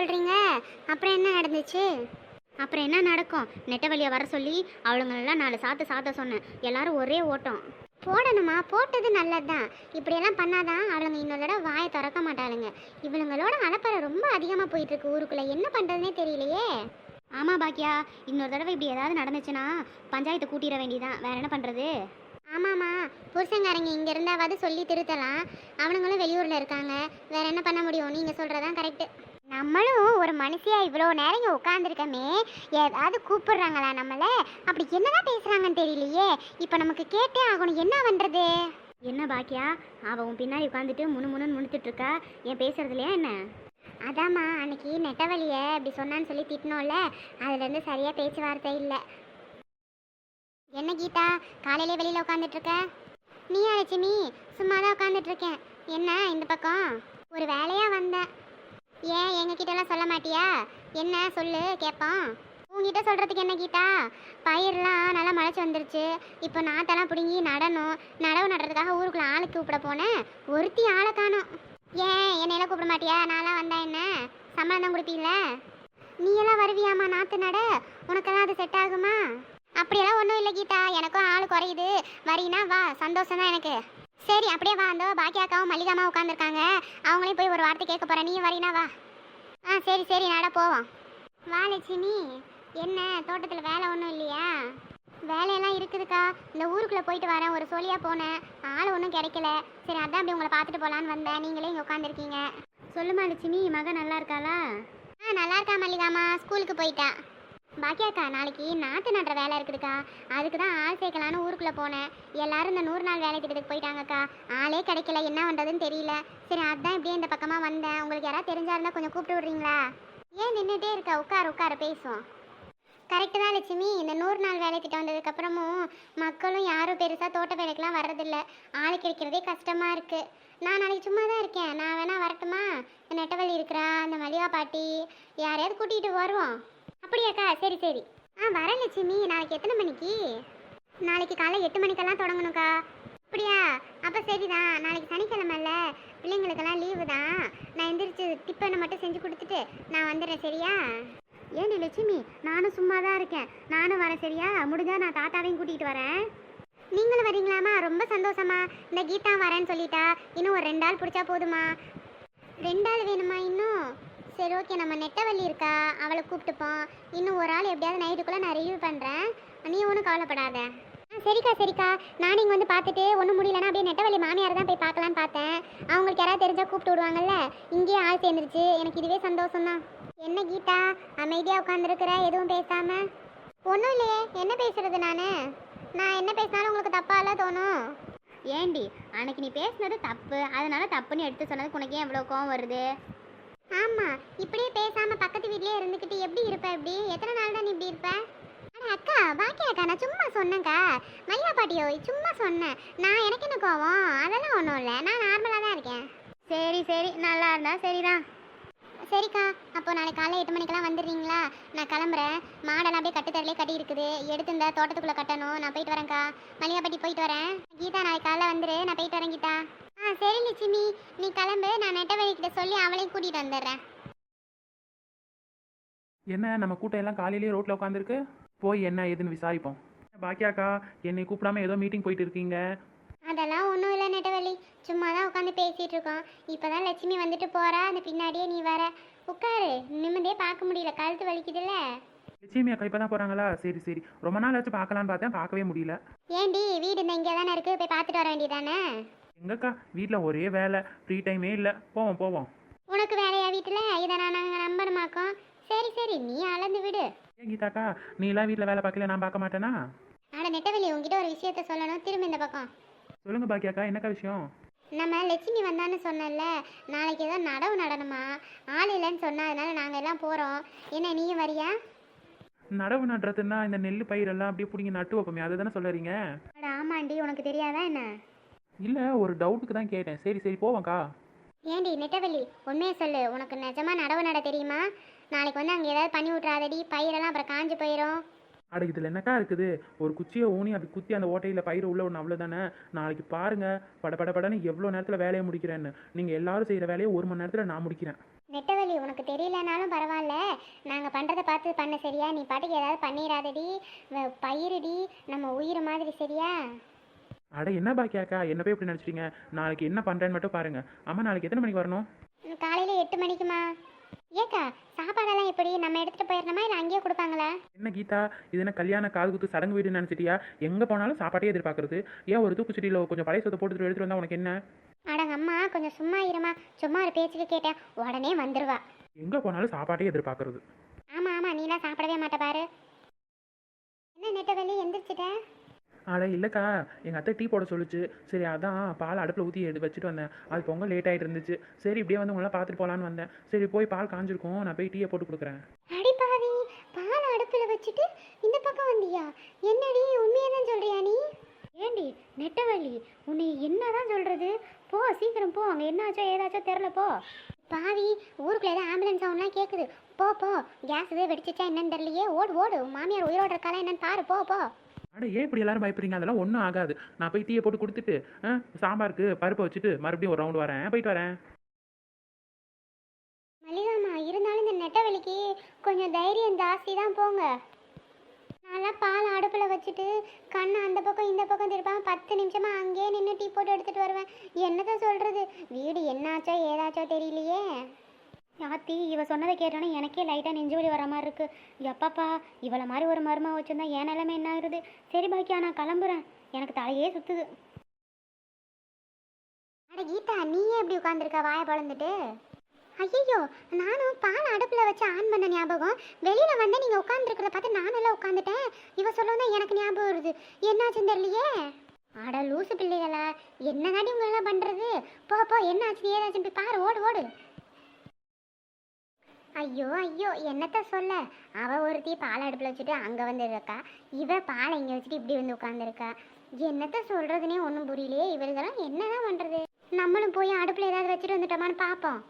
சொல்கிறீங்க அப்புறம் என்ன நடந்துச்சு? அப்புறம் என்ன நடக்கும்? நெட்டவழியை வர சொல்லி அவளுங்களெல்லாம் நாலு சாத்து சாத்த சொன்னேன். எல்லாரும் ஒரே ஓட்டம். போடணுமா? போட்டது நல்லதுதான். இப்படியெல்லாம் பண்ணாதான் அவளுங்க இன்னொரு தடவை வாயை திறக்க மாட்டாளுங்க. இவளுங்களோட அலப்பறை ரொம்ப அதிகமாக போயிட்டு இருக்கு ஊருக்குள்ள. என்ன பண்ணுறதுனே தெரியலையே. ஆமாம் பாக்கியா. இன்னொரு தடவை இப்படி ஏதாவது நடந்துச்சுன்னா பஞ்சாயத்தை கூட்டிட வேண்டியதான் வேற என்ன பண்ணுறது ஆமாம்மா. புருஷங்காரங்க இங்கே இருந்தாவது சொல்லி திருத்தலாம். அவனுங்களும் வெளியூரில் இருக்காங்க. வேற என்ன பண்ண முடியும்? நீங்கள் சொல்கிறதான் கரெக்டு நம்மளும் ஒரு மனுஷியா இவ்வளோ நேரம் இங்கே உட்காந்துருக்கமே ஏதாவது கூப்பிடுறாங்களா நம்மள? அப்படி என்னதான் பேசுகிறாங்கன்னு தெரியலையே. இப்போ நமக்கு கேட்டே ஆகணும் என்ன பண்ணுறது என்ன பாக்கியா? அவ உன் பின்னாடி உட்காந்துட்டு முணு முணுன்னு முணுத்துட்டு இருக்கா ஏன் பேசுறதுலையா என்ன? அதாம்மா அன்னைக்கு நெட்டவழிய இப்படி சொன்னான்னு சொல்லி திட்டினோம்ல அதுலேருந்து சரியாக பேச்சுவார்த்தை இல்லை. என்ன கீதா காலையிலே வெளியில் உட்காந்துட்டு இருக்க நீ லட்சுமி? சும்மா தான் உட்காந்துட்டு இருக்கேன் என்ன இந்த பக்கம்? ஒரு வேலையா வந்தேன். ஏன் எங்ககிட்ட எல்லாம் சொல்ல மாட்டியா? என்ன? சொல்லு கேட்போம். உங்ககிட்ட சொல்றதுக்கு என்ன கீதா? பயிரெலாம் நல்லா முளைச்சி வந்துருச்சு. இப்போ நாத்தெல்லாம் பிடுங்கி நடணும். நடவு நடுறதுக்காக ஊருக்குள்ள ஆளுக்கு கூப்பிட போனேன். ஒருத்தி ஆளை காணும். ஏன் என்னையெல்லாம் கூப்பிட மாட்டியா? நான்லாம் வந்தா என்ன? சம்பளம் தான் கொடுப்பீங்கள நீ எல்லாம் வருவியாம்மா நாத்து நட? உனக்கெல்லாம் அது செட் ஆகுமா? அப்படியெல்லாம் ஒன்றும் இல்லை கீதா. எனக்கும் ஆள் குறையுது. வரீனா வா. சந்தோஷம் தான் எனக்கு. சரி அப்படியே வா. அந்த பாக்கியாக்காவும் மல்லிகாமா உட்காந்துருக்காங்க அவங்களையும் போய் ஒரு வார்த்தை கேட்க போகிறேன் நீ வரீனா வா. ஆ சரி சரி நாடா போவோம். வா லட்சுமி. என்ன தோட்டத்தில் வேலை ஒன்றும் இல்லையா? வேலையெல்லாம் இருக்குதுக்கா. இந்த ஊருக்குள்ளே போயிட்டு வரேன். ஒரு சொல்லியாக போனேன். ஆள் ஒன்றும் கிடைக்கல. சரி அதான் அப்படி உங்களை பார்த்துட்டு போகலான்னு வந்தேன். நீங்களே இங்கே உட்காந்துருக்கீங்க சொல்லுமா லட்சுமி. மகன் நல்லா இருக்காளா? ஆ நல்லா இருக்கா மல்லிகாமா? ஸ்கூலுக்கு போயிட்டா. பாக்கியாக்கா நாளைக்கு நாற்று நடுற வேலை இருக்குதுக்கா. அதுக்கு தான் ஆள் சேர்க்கலான்னு ஊருக்குள்ளே போனேன். எல்லாரும் இந்த நூறு நாள் வேலை திட்டத்துக்கு போயிட்டாங்கக்கா. ஆளே கிடைக்கல. என்ன பண்ணுறதுன்னு தெரியல. சரி அதான் இப்படியே இந்த பக்கமாக வந்தேன். உங்களுக்கு யாராவது தெரிஞ்சா இருந்தால் கொஞ்சம் கூப்பிட்டு விடுறீங்களா? ஏன் நின்றுட்டே இருக்கா? உட்கார உட்கார பேசுவோம். கரெக்டு தான் லட்சுமி. இந்த நூறு நாள் வேலை திட்டம் வந்ததுக்கப்புறமும் மக்களும் யாரும் பெருசாக தோட்ட வேலைக்கெலாம் வர்றதில்ல. ஆள் கிடைக்கிறதே கஷ்டமாக இருக்குது நான் நாளைக்கு சும்மா தான் இருக்கேன். நான் வேணால் வரட்டுமா? இந்த நெட்டவள்ளி இருக்கிறா இந்த மலிவா பாட்டி. யாரையாவது கூட்டிகிட்டு வருவோம். அப்படியாக்கா? சரி சரி. ஆ வரேன் லட்சுமி நாளைக்கு எத்தனை மணிக்கு? நாளைக்கு காலை எட்டு மணிக்கெல்லாம் தொடங்கணும்க்கா. அப்படியா? அப்போ சரிதான். நாளைக்கு சனிக்கிழமைல பிள்ளைங்களுக்கெல்லாம் லீவு தான். நான் எந்திரிச்சு டிப்பனை மட்டும் செஞ்சு கொடுத்துட்டு நான் வந்துடுறேன் சரியா? ஏன் லட்சுமி? நானும் சும்மா தான் இருக்கேன். நானும் வரேன் சரியா? முடிஞ்சா நான் தாத்தாவையும் கூட்டிகிட்டு வரேன். நீங்களும் வரீங்களாம்மா? ரொம்ப சந்தோஷமா இந்த கீதா வரேன்னு சொல்லிட்டா. இன்னும் ஒரு ரெண்டு ஆள் பிடிச்சா போதுமா ரெண்டு ஆள் வேணுமா இன்னும்? சரி ஓகே நம்ம நெட்டவள்ளி இருக்கா? அவளை கூப்பிட்டுப்போம் இன்னும் ஒரு ஆள் எப்படியாவது நைட்டுக்குள்ளே நான் ரிவ்யூ பண்ணுறேன் நீ ஒன்றும் கவலைப்படாத. ஆ சரிக்கா சரிக்கா. நானும் இங்கே வந்து பார்த்துட்டு ஒன்றும் முடியலன்னா அப்படியே நெட்டவள்ளி மாமியார் தான் போய் பார்க்கலான்னு பார்த்தேன். அவங்களுக்கு யாராவது தெரிஞ்சால் கூப்பிட்டு விடுவாங்கல்ல? இங்கேயே ஆள் சேர்ந்துருச்சு. எனக்கு இதுவே சந்தோஷம்தான். என்ன கீதா? அமைதியாக உட்காந்துருக்குற எதுவும் பேசாமல் ஒன்றும் இல்லையே. என்ன பேசுறது நான்? நான் என்ன பேசினாலும் உங்களுக்கு தப்பால தோணும்? ஏண்டி அன்னைக்கு நீ பேசுனது தப்பு. அதனால தப்புன்னு எடுத்து சொன்னதுக்கு உனக்கு ஏன் இவ்வளோ கோவம் வருது? ஆமாம் இப்படியே பேசாம பக்கத்து வீட்லயே இருந்துக்கிட்டு எப்படி இருப்ப இப்படி? எத்தனை நாள் தான் நீ இப்படி இருப்ப? அட அக்கா பாக்கியா அக்கா நான் சும்மா சொன்னேன்க்கா. மல்லிகா பாட்டியோ சும்மா சொன்னேன். நான் எனக்கு என்ன கோவம்? அதெல்லாம் ஒன்றும் இல்லை. நான் நார்மலாக தான் இருக்கேன். சரி சரி நல்லா இருந்தா சரிதான். சரிக்கா. அப்போ நாளைக்கு காலைல எட்டு மணிக்கெல்லாம் வந்துடுறீங்களா? நான் கிளம்புறேன். மாடெல்லாம் அப்படியே கட்டுத்தரலே கட்டி இருக்குது எடுத்து இந்த தோட்டத்துக்குள்ளே கட்டணும். நான் போயிட்டு வரேன்க்கா. மல்லிகாப்பட்டி போயிட்டு வரேன். கீதா நாளைக்கு காலைல வந்துரு. நான் போயிட்டு வரேன் கீதா. ஆ சரி லட்சுமி. நீ கிளம்பு. நான் நெட்டவழிக்கிட்ட சொல்லி அவளையும் கூட்டிகிட்டு வந்துடுறேன். என்ன நம்ம கூட்டம் எல்லாம் காலையிலேயே ரோட்டில் உட்காந்துருக்கு? போய் என்ன ஏதுன்னு விசாரிப்போம். பாக்கியாக்கா என்னை கூப்பிடாம ஏதோ மீட்டிங் போயிட்டு இருக்கீங்க. அதெல்லாம் ஒன்றும் சும்மா தான் உட்காந்து பேசிகிட்டு இருக்கோம் இப்போ தான் லட்சுமி வந்துட்டு போகிறா அந்த பின்னாடியே நீ வர. உட்காரு. நிம்மதியே பார்க்க முடியல. கழுத்து வலிக்குதுல்ல. லட்சுமி அக்கா இப்போ தான் போகிறாங்களா சரி சரி. ரொம்ப நாள் ஆச்சு பார்க்கலான்னு பார்த்தேன். பார்க்கவே முடியல. ஏண்டி? வீடு இந்த இங்கே தானே இருக்குது போய் பார்த்துட்டு வர வேண்டியதானே எங்கக்கா? வீட்டில் ஒரே வேலை. ஃப்ரீ டைமே இல்லை. போவோம் போவோம். உனக்கு வேலையா வீட்டில்? இதை நான் நாங்கள் நம்பணுமாக்கோம்? சரி சரி. நீ அளந்து விடு. ஏன் கீதாக்கா? நீலாம் வீட்டில் வேலை பார்க்கல நான் பார்க்க மாட்டேனா? அட நெட்டவள்ளி உங்ககிட்ட ஒரு விஷயத்த சொல்லணும். திரும்ப இந்த பக்கம். சொல்லுங்க பாக்கியாக்கா. என்னக்கா விஷயம்? நம்ம லட்சுமி வந்தான்னு சொன்னல நாளைக்கு ஏதோ நடவு நடணுமா? ஆள் இல்லைன்னு சொன்னா அதனால நாங்கள் எல்லாம் போகிறோம் என்ன நீயும் வரியா? நடவு நடுறதுன்னா இந்த நெல் பயிரெல்லாம் அப்படியே பிடிங்கி நட்டு வைப்போமே அதை தானே சொல்லுறீங்க ஆமாண்டி உனக்கு தெரியாதா என்ன? இல்லை ஒரு டவுட்டுக்கு தான் கேட்டேன். சரி சரி போவோம்க்கா. ஏண்டி நெட்டவள்ளி உண்மையை சொல்லு. உனக்கு நிஜமா நடவு நட தெரியுமா? நாளைக்கு வந்து அங்கே ஏதாவது பண்ணி விட்றாதடி பயிரெல்லாம் அப்புறம் காஞ்சு போயிடும் அட இதில் என்னக்கா இருக்குது? ஒரு குச்சியை ஊனி அப்படி குத்தி அந்த ஓட்டையில் பயிர் உள்ள ஒன்று அவ்வளோதானே நாளைக்கு பாருங்க. பட பட படன்னு எவ்வளோ நேரத்தில் வேலையை முடிக்கிறேன்னு. நீங்கள் எல்லாரும் செய்கிற வேலையை ஒரு மணி நேரத்தில் நான் முடிக்கிறேன். நெட்டவழி உனக்கு தெரியலனாலும் பரவாயில்ல. நாங்கள் பண்ணுறதை பார்த்து பண்ண சரியா? நீ பாட்டுக்கு ஏதாவது பண்ணிடாதடி பயிருடி. நம்ம உயிர் மாதிரி சரியா? அட என்ன பாக்கியாக்கா என்ன போய் இப்படி நினச்சிட்டீங்க? நாளைக்கு என்ன பண்ணுறேன்னு மட்டும் பாருங்கள் அம்மா நாளைக்கு எத்தனை மணிக்கு வரணும்? காலையில் எட்டு மணிக்குமா? ஏக்கா சாப்பாடெல்லாம் எப்படி? நம்ம எடுத்துகிட்டு போயிடணுமா இல்லை அங்கேயே கொடுப்பாங்களா? என்ன கீதா இது என்ன கல்யாண காது குத்து சடங்கு வீடுன்னு நினச்சிட்டியா? எங்கே போனாலும் சாப்பாட்டே எதிர்பார்க்கறது. ஏன் ஒரு தூக்குச்சட்டியில் கொஞ்சம் பழைய சொத்தை போட்டுட்டு எடுத்துட்டு வந்தா உனக்கு என்ன? அடங்க அம்மா கொஞ்சம் சும்மா இருமா. சும்மா ஒரு பேச்சுக்கு கேட்டேன். உடனே வந்துருவா. எங்கே போனாலும் சாப்பாட்டே எதிர்பார்க்கறது. ஆமாம் ஆமாம் நீலாம் சாப்பிடவே மாட்ட பாரு. என்ன நெட்டவள்ளி எந்திரிச்சிட்ட? அட இல்லைக்கா எங்கள் அத்தை டீ போட சொல்லுச்சு. சரி அதான் பால் அடுப்பில் ஊற்றி எடு வச்சுட்டு வந்தேன். அது பொங்கல் லேட் ஆகிட்டு இருந்துச்சு. சரி இப்படியே வந்து உங்களாம் பார்த்துட்டு போகலான்னு வந்தேன். சரி போய் பால் காஞ்சிருக்கும். நான் போய் டீயை போட்டு கொடுக்குறேன். அடி பாவி பால் அடுப்பில் வச்சுட்டு இந்த பக்கம் வந்தியா? என்னடி உண்மையை தான் சொல்கிறியா நீ? ஏண்டி நெட்டவள்ளி உன்னை என்னதான் சொல்கிறது போ சீக்கிரம் போ. அங்கே என்னாச்சோ ஏதாச்சோ தெரில போ. பாவி ஊருக்குள்ள ஏதோ ஆம்புலன்ஸ் சவுண்ட்லாம் கேட்குது போ போ. கேஸ் எதுவும் வெடிச்சிச்சா என்னன்னு தெரியலையே. ஓடு ஓடு. மாமியார் உயிரோடு இருக்காளா என்னன்னு பாரு போ போ. அட ஏன் இப்படி எல்லாரும் பயப்படுறீங்க? அதெல்லாம் ஒன்றும் ஆகாது. நான் போய் டீயை போட்டு கொடுத்துட்டு சாம்பாருக்கு பருப்பை வச்சுட்டு மறுபடியும் ஒரு ரவுண்டு வரேன். போயிட்டு வரேன். மல்லிகாமா இருந்தாலும் இந்த நெட்டவெளிக்கு கொஞ்சம் தைரியம் ஜாஸ்தி தான் போங்க. நல்லா பால் அடுப்பில் வச்சுட்டு கண்ணை அந்த பக்கம் இந்த பக்கம் திருப்பாம பத்து நிமிஷமாக அங்கேயே நின்று டீ போட்டு எடுத்துகிட்டு வருவேன். என்னதான் சொல்கிறது வீடு என்னாச்சோ ஏதாச்சோ தெரியலையே. யாத்தி இவ சொன்னதை கேட்டோன்னே எனக்கே லைட்டாக நெஞ்சுவலி வர மாதிரி இருக்கு. எப்பாப்பா இவளை மாதிரி ஒரு மருமா வச்சுருந்தா என் நிலைமை என்ன ஆகுது? சரி பாக்கியா நான் கிளம்புறேன். எனக்கு தலையே சுத்துது. அட கீதா நீயே எப்படி உட்காந்துருக்க வாயை பழந்துட்டு? ஐயோ நானும் பால் அடுப்பில் வச்சு ஆன் பண்ண ஞாபகம். வெளியில் வந்து நீங்கள் உட்காந்துருக்கிறத பார்த்து நானெல்லாம் எல்லாம் உட்காந்துட்டேன் இவ சொல்லவும் எனக்கு ஞாபகம் வருது. என்னாச்சுன்னு தெரியலையே? அட லூசு பிள்ளைகளா என்னதாடி உங்களெல்லாம் பண்ணுறது போ போ என்னாச்சு ஏதாச்சும் போய் பாரு ஓடு ஓடு. ஐயோ ஐயோ என்னத்த சொல்ல? அவ ஒருத்தி பால் அடுப்பில் வச்சுட்டு அங்கே வந்து இருக்கா இவ பாலை இங்கே வச்சுட்டு இப்படி வந்து உட்காந்துருக்கா என்னத்த சொல்கிறதுனே ஒன்றும் புரியலையே. இவர்களெல்லாம் என்னதான் பண்ணுறது நம்மளும் போய் அடுப்பில் ஏதாவது வச்சுட்டு வந்துட்டோமான்னு பார்ப்போம்